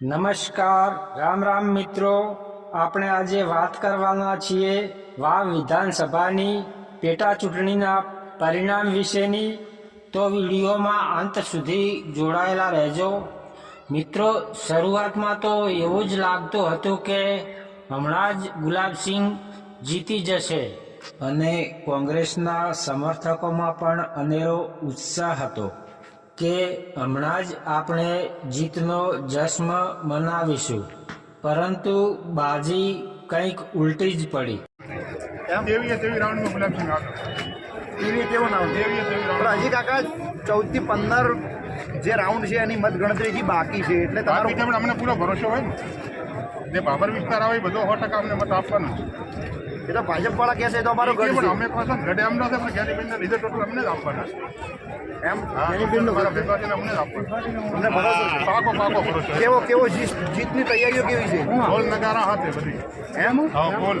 નમસ્કાર, રામ રામ મિત્રો. આપણે આજે વાત કરવાના છીએ વાવ વિધાનસભાની પેટા ચૂંટણીના પરિણામ વિશેની. તો વિડીયોમાં અંત સુધી જોડાયેલા રહેજો. મિત્રો, શરૂઆતમાં તો એવું જ લાગતું હતું કે હમણાં જ ગુલાબસિંહ જીતી જશે. અને કોંગ્રેસના સમર્થકોમાં પણ અનેરો ઉત્સાહ હતો. કે હમણાં જ આપણે જીતનો જશ્ન મનાવીશું. પરંતુ બાજી કંઈક ઉલટી જ પડી. જેવી તેવી રાઉન્ડમાં ગુલાબસિંહ ટીવી કેવું નામ જેવી તેવી રાઉન્ડ હજી કાકા ચૌદથી પંદર જે રાઉન્ડ છે એની મતગણતરી હજી બાકી છે એટલે તમારો અમને પૂરો ભરોસો હોય ને? જે બાબર વિસ્તાર આવે એ બધો સો ટકા અમને મત આપવાનો. એ તો ભાજપ વાળા કહેશે તો અમારો ગઢ ગઢ અમે કહો ગઢે અમને છે પણ જ્ઞાનીબેનના લીધે ટોટલ અમને જ આપવાના. એમ? અમારા ગઢ છે. ભેગા છે ને અમને જ આપવાના. અમને ભરોસો છે. પાકો પાકો ભરોસો. કેવો કેવો જીત જીતની તૈયારીઓ કેવી છે? બોલ નગારા હાથે બધી. એમ? હા બોલ.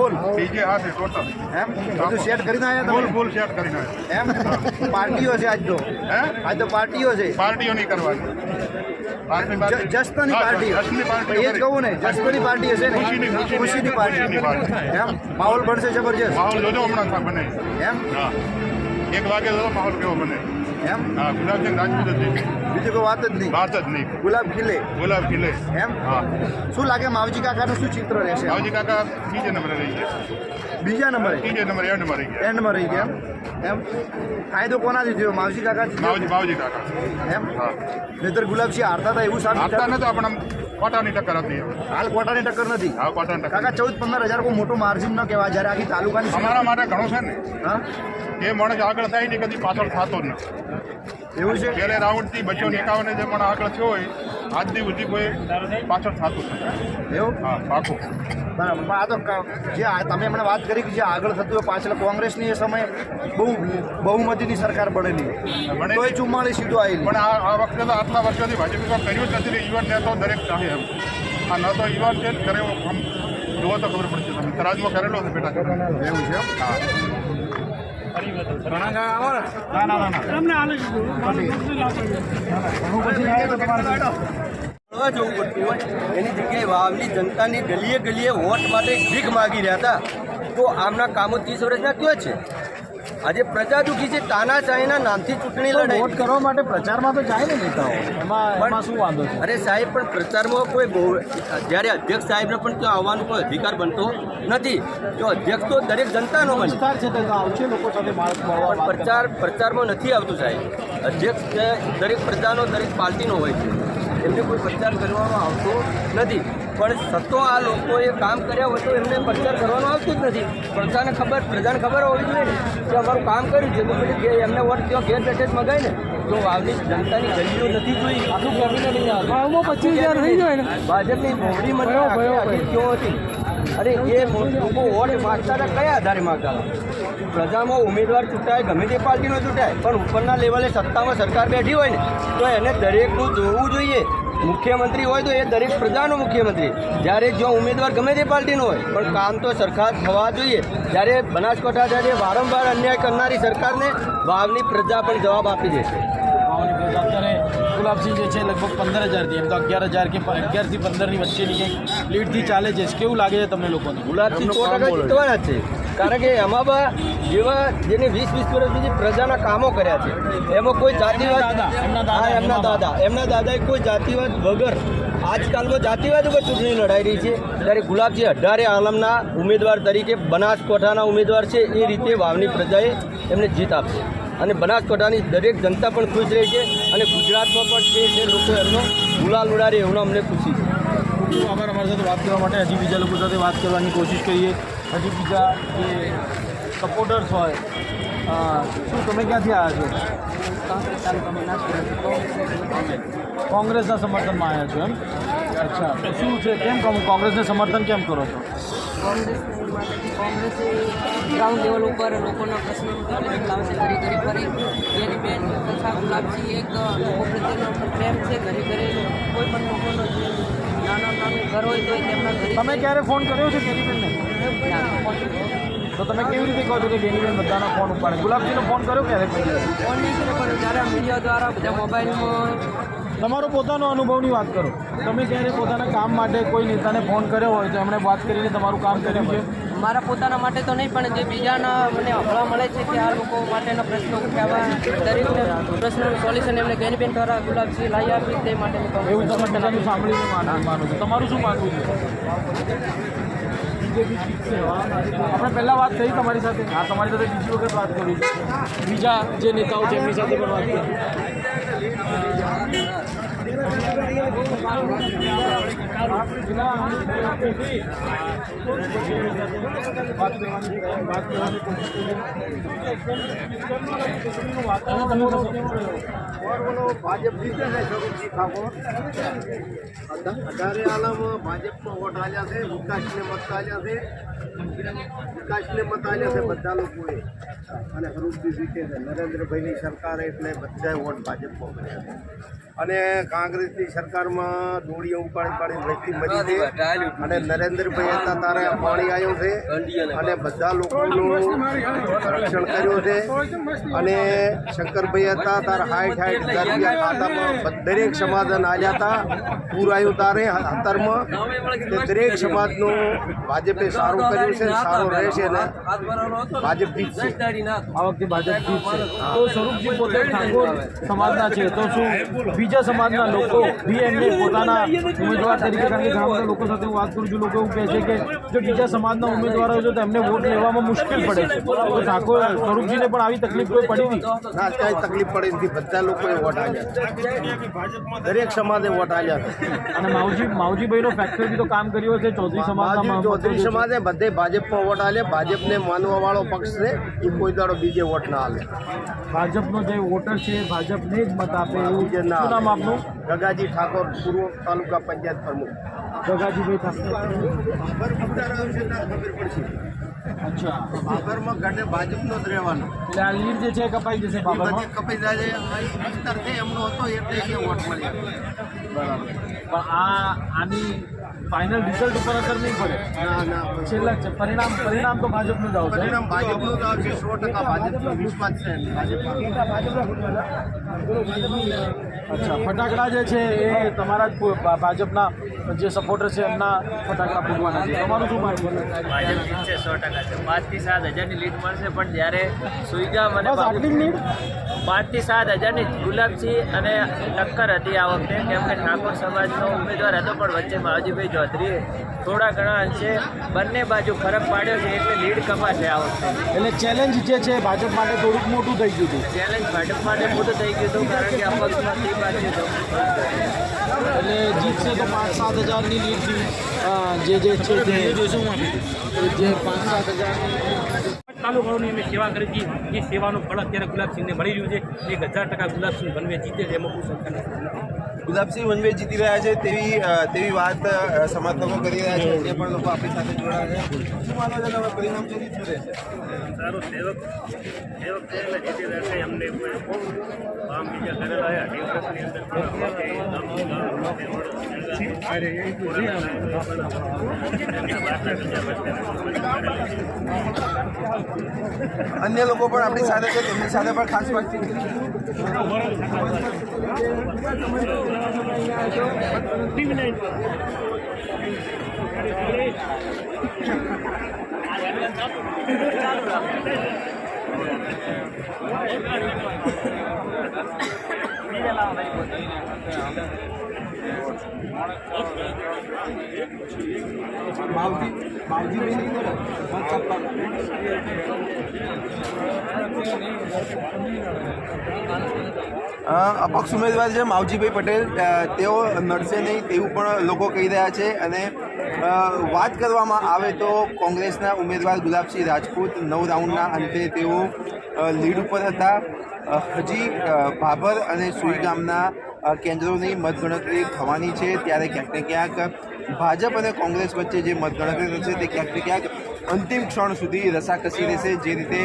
બોલ. બીજે હાથે ટોટલ. એમ? બધું સેટ કરીને આવ્યા બોલ તમે? બોલ સેટ કરીને આવ્યા. એમ? પાર્ટીઓ છે આજ તો. હે? આજ તો પાર્ટીઓ છે. પાર્ટીઓ નહીં કરવાની. જસ્તની પાર્ટી. એ જ કહું ને જસ્તની પાર્ટી હશે ને? ખુશીની- પાર્ટી. પાર્ટી. એમ? માહોલ બનશે જબરજસ્ત. માહોલ જોજો હમણાં બને. એમ? એક વાગે માહોલ કેવો બને. એમ? હા ગુલાબસિંહ રાજપૂત જ. બીજું કોઈ વાત જ નહીં. વાત જ નહીં. ગુલાબ ખીલે. ગુલાબ ખીલે. એમ? હા. શું લાગે માવજી કાકાનું શું ચિત્ર રહેશે? માવજી કાકા ત્રીજે નંબરે રહી ગયા. બીજા નંબરે? ત્રીજે નંબરે એન્ડમાં રહી ગયા. એન્ડમાં રહી ગયા એમ? ફાયદો કાયદો કોનાથી થયો? માવજી કાકા માવજી માવજી કાકા. એમ? હા. નહીતર ગુલાબસિંહ હારતા હતા એવું સાબિત આપતા થયું. નતા પણ આમ કોટાની ટક્કર હતી હાલ કોટાની ટક્કર નથી. હા કોટાની ટક્કર કાકા ચૌદ પંદર હજાર કોઈ મોટું માર્જિન ન કહેવાય જ્યારે આખી તાલુકાની અમારા માટે ઘણું છે ને. હા? એ માણસ આગળ થાય ને કદી પાછળ થતો જ નથી. એવું છે? પહેલે રાઉન્ડથી બસો ને એકાવને જે પણ આગળ થયો હોય આજ દી સુધી કોઈ પાછળ થતું નથી. એવું? હા પાકું. બરાબર. આ તો જે તમે હમણાં વાત કરી કે જે આગળ થતું હોય પાછળ કોંગ્રેસની એ સમયે બહુ બહુમતીની સરકાર બનેલી તો એ ચુમ્માળીસ સીટો આવેલી. પણ આ આ વખતે તો આટલા વર્ષોથી ભાજપે કામ કર્યું જ નથી યુવાન નેતાઓ દરેક ચાહે એમ. આ ન તો યુવાન છે કરે જુઓ તો ખબર પડશે તમે તરાજમાં કરેલો છે બેટા. એવું છે હા. એની જગ્યાએ વાવની જનતાની ગલીએ ગલીએ વોટ માટે ભીખ માગી રહ્યા હતા. તો આમના કામો ત્રીસ વર્ષના કયો છે. આજે પ્રજા દુઃખી છે તાનાશાહીના નામથી ચૂંટણી લડાઈ. વોટ કરવા માટે પ્રચારમાં તો જાય ને નેતાઓ. એમાં એમાં શું વાંધો છે? અરે સાહેબ પણ પ્રચારમાં કોઈ બહુ જ્યારે અધ્યક્ષ સાહેબને પણ ત્યાં આવવાનો કોઈ અધિકાર બનતો નથી. તો અધ્યક્ષ તો દરેક જનતાનો વિસ્તાર છે તો આવશે લોકો સાથે પણ પ્રચાર પ્રચારમાં નથી આવતું સાહેબ. અધ્યક્ષ દરેક પ્રજાનો દરેક પાર્ટીનો હોય છે. એમને કોઈ પ્રચાર કરવામાં આવતો નથી. પણ સતો આ લોકોએ કામ કર્યા હોય તો એમને પ્રચાર કરવાનું આવતું જ નથી. પ્રજાને ખબર પ્રજાને ખબર હોવી જોઈએ ને કે અમારું કામ કર્યું છે. તો પછી એમને વોટ ત્યાં ઘેર બેઠે જ મગાય ને. તો આવતી જનતાની ગરીબીઓ નથી જોઈ. આખું કેબિનેટ નહીં આવતું પચીસ હજાર થઈ જાય ને. ભાજપની મોવડી મને. ક્યો હતી? અરે એ લોકો વોટ માગતા હતા કયા આધારે માગતા હતા? પ્રજામાં ઉમેદવાર ચૂંટાય ગમે તે પાર્ટીનો ચૂંટાય પણ ઉપરના લેવલે સત્તામાં સરકાર બેઠી હોય ને તો એને દરેકનું જોવું જોઈએ. મુખ્યમંત્રી હોય તો એ દરેક પ્રજાનો મુખ્યમંત્રી. જ્યારે જો ઉમેદવાર ગમે તે પાર્ટીનો હોય પણ કામ તો સરકાર થવા જોઈએ. જ્યારે બનાસકાંઠા જ્યારે વારંવાર અન્યાય કરનારી સરકારને વાવની પ્રજા પણ જવાબ આપી દેશે ગુલાબસિંહ જે છે લગભગ પંદર હજારથી એમ તો અગિયાર હજાર કે અગિયારથી પંદરની વચ્ચેની કંઈક લીડથી ચાલે છે. કેવું લાગે છે તમને લોકોને? ગુલાબસિંહ સો ટકા જીતવાના છે. કારણ કે એમાં બા જેવા જેને વીસ વીસ વર્ષ સુધી પ્રજાના કામો કર્યા છે એમાં કોઈ જાતિવાદ એમના દાદા, એમના એમના દાદા એમના દાદાએ કોઈ જાતિવાદ વગર આજકાલમાં જાતિવાદ વગર ચૂંટણી લડાઈ રહી છે. ત્યારે ગુલાબજી અઢારે આલમના ઉમેદવાર તરીકે બનાસકોઠાના ઉમેદવાર છે. એ રીતે વાવની પ્રજાએ એમને જીત આપશે અને બનાસકોઠાની દરેક જનતા પણ ખુશ રહી છે અને ગુજરાતમાં પણ જે છે લોકો એમનો ગુલાલ ઉડાડે એમનો અમને ખુશી છે. ખૂબ આભાર અમારી સાથે વાત કરવા માટે. હજી બીજા લોકો સાથે વાત કરવાની કોશિશ કરીએ. હજી બીજા જે સપોર્ટર્સ હોય શું, તમે ક્યાંથી આવ્યા છો? કોંગ્રેસના સમર્થનમાં આવ્યા છો એમ? અચ્છા શું છે? કેમ કહું? કોંગ્રેસને સમર્થન કેમ કરો છો? કોંગ્રેસ ગ્રાઉન્ડ લેવલ ઉપર લોકોના પ્રશ્નો લાવશે ઘરે ઘરે ફરી. એની બેન તથા ગુલાબજી એક લોકો પ્રત્યેનો પ્રેમ છે ઘરે ઘરે કોઈ પણ લોકોનો. નાના નાનું ઘર હોય તો તેમના ઘરે તમે ક્યારે ફોન કર્યો છે બેનીબેનને તો તમે કેવી રીતે કહો છો કે બેનીબેન બધાનો ફોન ઉપાડે? ગુલાબજીનો ફોન કર્યો ક્યારે? ફોન નહીં કર્યો પણ જ્યારે મીડિયા દ્વારા બધા મોબાઈલમાં તમારો પોતાનો અનુભવની વાત કરો. તમે ક્યારે પોતાના કામ માટે કોઈ નેતાને ફોન કર્યો હોય તો એમણે વાત કરીને તમારું કામ કર્યું છે? મારા પોતાના માટે તો નહીં પણ જે બીજાના મને હફળા મળે છે કે આ લોકો માટેના પ્રશ્નો ઉઠાવવા દરેકને પ્રશ્નોનું સોલ્યુશન એમને ગેનબેન દ્વારા ગુલાબસિંહ લાવી આપી તે માટે એવું તમારું શું માનવું છે? આપણે પહેલાં વાત કરી તમારી સાથે. હા તમારી સાથે બીજી વખત વાત કરી. બીજા જે નેતાઓ છે એમની સાથે પણ વાત કરી. વાત કરવાની વાત કરવાની કોશિશ કરી વાતાવરણ ભાજપ જીતે છે સ્વરૂપજી ઠાકોર અઢારે આલમ ભાજપમાં વોટ આલ્યા છે વિકાસને મત આલ્યા છે વિકાસને મત આલ્યા છે બધા લોકોએ અને સ્વરૂપજી જીતે છે નરેન્દ્રભાઈની સરકાર એટલે બધાએ વોટ ભાજપમાં કર્યા છે અને કોંગ્રેસની સરકારમાં દોડીઓ ઉપાડી પાડી વ્યક્તિ મરી છે. અને નરેન્દ્રભાઈ હતા તારે પાણી આવ્યો છે. અને બધા લોકોનું રક્ષણ કર્યું છે. અને શંકરભાઈ હતા તારે હાઈટ હાઈટ હજાર રૂપિયા ખાતામાં દરેક સમાધાન આવ્યા હતા. પૂર આવ્યું તારે હતરમાં. તે દરેક સમાજનું ભાજપે સારું કર્યું છે સારું રહેશે ને ભાજપ જીતશે આ વખતે ભાજપ જીતશે તો સ્વરૂપજી પોતે ઠાકોર સમાજના છે. તો શું? બીજા સમાજના લોકો બી એમને પોતાના ઉમેદવાર તરીકે કારણ કે ઘણા બધા લોકો સાથે વાત કરું છું લોકો એવું કહે છે કે જો બીજા સમાજના ઉમેદવારો છે તો એમને વોટ લેવામાં મુશ્કેલ પડે છે. તો ઠાકોર સ્વરૂપજીને પણ આવી તકલીફ કોઈ પડી હતી? ના ક્યાંય તકલીફ પડી નથી. બધા લોકોએ વોટ આવ્યા દરેક સમાજે વોટ આવ્યા અને માવજી માવજીભાઈનો ફેક્ટરી તો કામ કર્યું હશે ચૌધરી સમાજમાં માજી ચૌધરી સમાજે બધે ભાજપમાં વોટ આલે ભાજપને માનવા વાળો પક્ષ છે એ કોઈ દાડો બીજે વોટ ના આલે. ભાજપનો જે વોટર છે ભાજપને જ મત આપે એવું જે ના નામ આપનું? ગગાજી ઠાકોર પૂર્વ તાલુકા પંચાયત પ્રમુખ. ગગાજીભાઈ ઠાકોર. અચ્છા. બાબરમાં ઘટે ભાજપનો જ રહેવાનો. એટલે આ લીડ જે છે કપાઈ જશે બાબરમાં? કપાઈ છે. છે એમનો હતો એટલે એ વોટ મળ્યા પણ આ આની ફાઇનલ રિઝલ્ટ ઉપર અસર નહીં પડે? ના ના છેલ્લા પરિણામ પરિણામ તો ભાજપનું જ આવશે. પરિણામ ભાજપનું જ આવશે સો ટકા ભાજપનો. વિશ્વાસ છે અચ્છા ફટાકડા જે છે એ તમારા જ ભાજપના જે સપોર્ટર છે એમના ફટાકડા ફૂટવાના છે. તમારું શું માનવું? ભાજપ જીતશે સો ટકા છે. પાંચથી સાત હજારની લીડ મળશે પણ જ્યારે સુઈગામ અને પાંચથી સાત હજારની ગુલાબસિંહ અને ટક્કર હતી આ વખતે. કેમ કે ઠાકોર સમાજનો ઉમેદવાર હતો પણ વચ્ચે માવજીભાઈ ચૌધરીએ થોડા ઘણા અંશે બંને બાજુ ફરક પાડ્યો છે એટલે લીડ કપાશે આ વખતે. એટલે ચેલેન્જ જે છે ભાજપ માટે થોડુંક મોટું થઈ ગયું હતું. ચેલેન્જ ભાજપ માટે મોટું થઈ ગયું હતું કારણ કે અપક્ષમાંથી એટલે જીતશે તો પાંચ સાત હજારની લીડથી અ, જે જે છે તે જે પાંચ સાત હજારની તાલુકાઓની અમે સેવા કરી હતી. એ સેવાનું ફળ અત્યારે ગુલાબસિંહને મળી રહ્યું છે. એક હજાર ટકા ગુલાબસિંહ બનવે જીતે છે. એમાં કોઈ શંકા નથી. ગુલાબસિંહ વનવે જીતી રહ્યા છે તેવી તેવી વાત સમાજ લોકો કરી રહ્યા છે. જે પણ લોકો આપણી સાથે જોડાયા છે. શું માનો છો તમે પરિણામ શું શું રહેશે? સારું સેવક સેવક થયેલા જીતી રહ્યા છે. એમને કામ બીજા કરેલા અન્ય લોકો પણ આપણી સાથે છે. તેમની સાથે પણ ખાસ વાતચીત Mira la માવજી માવજી આપવાના. અપક્ષ ઉમેદવાર છે માવજીભાઈ પટેલ તેઓ નડશે નહીં તેવું પણ લોકો કહી રહ્યા છે અને વાત કરવામાં આવે તો કોંગ્રેસના ઉમેદવાર ગુલાબસિંહ રાજપૂત નવ રાઉન્ડના અંતે તેઓ લીડ ઉપર હતા. હજી ભાભર અને સુઈ ગામના કેન્દ્રોની મતગણતરી થવાની છે. ત્યારે ક્યાંક ને ક્યાંક ભાજપ અને કોંગ્રેસ વચ્ચે જે મતગણતરી થશે તે ક્યાંક ને ક્યાંક અંતિમ ક્ષણ સુધી રસાકસી રહેશે જે રીતે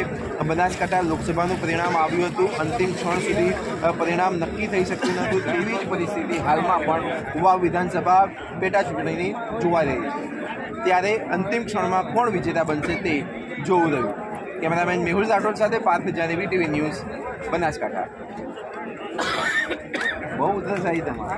બનાસકાંઠા લોકસભાનું પરિણામ આવ્યું હતું, અંતિમ ક્ષણ સુધી પરિણામ નક્કી થઈ શક્યું નહોતું, તેવી જ પરિસ્થિતિ હાલમાં પણ યુવા વિધાનસભા પેટા ચૂંટણીની જોવા રહી છે. ત્યારે અંતિમ ક્ષણમાં કોણ વિજેતા બનશે તે જોવું રહ્યું. કેમેરામેન મેહુલ રાઠોડ સાથે પાર્થ જાનેવી ટીવી ન્યૂઝ, બનાસકાંઠા. બહુ ઉધરસ આવી તમારે.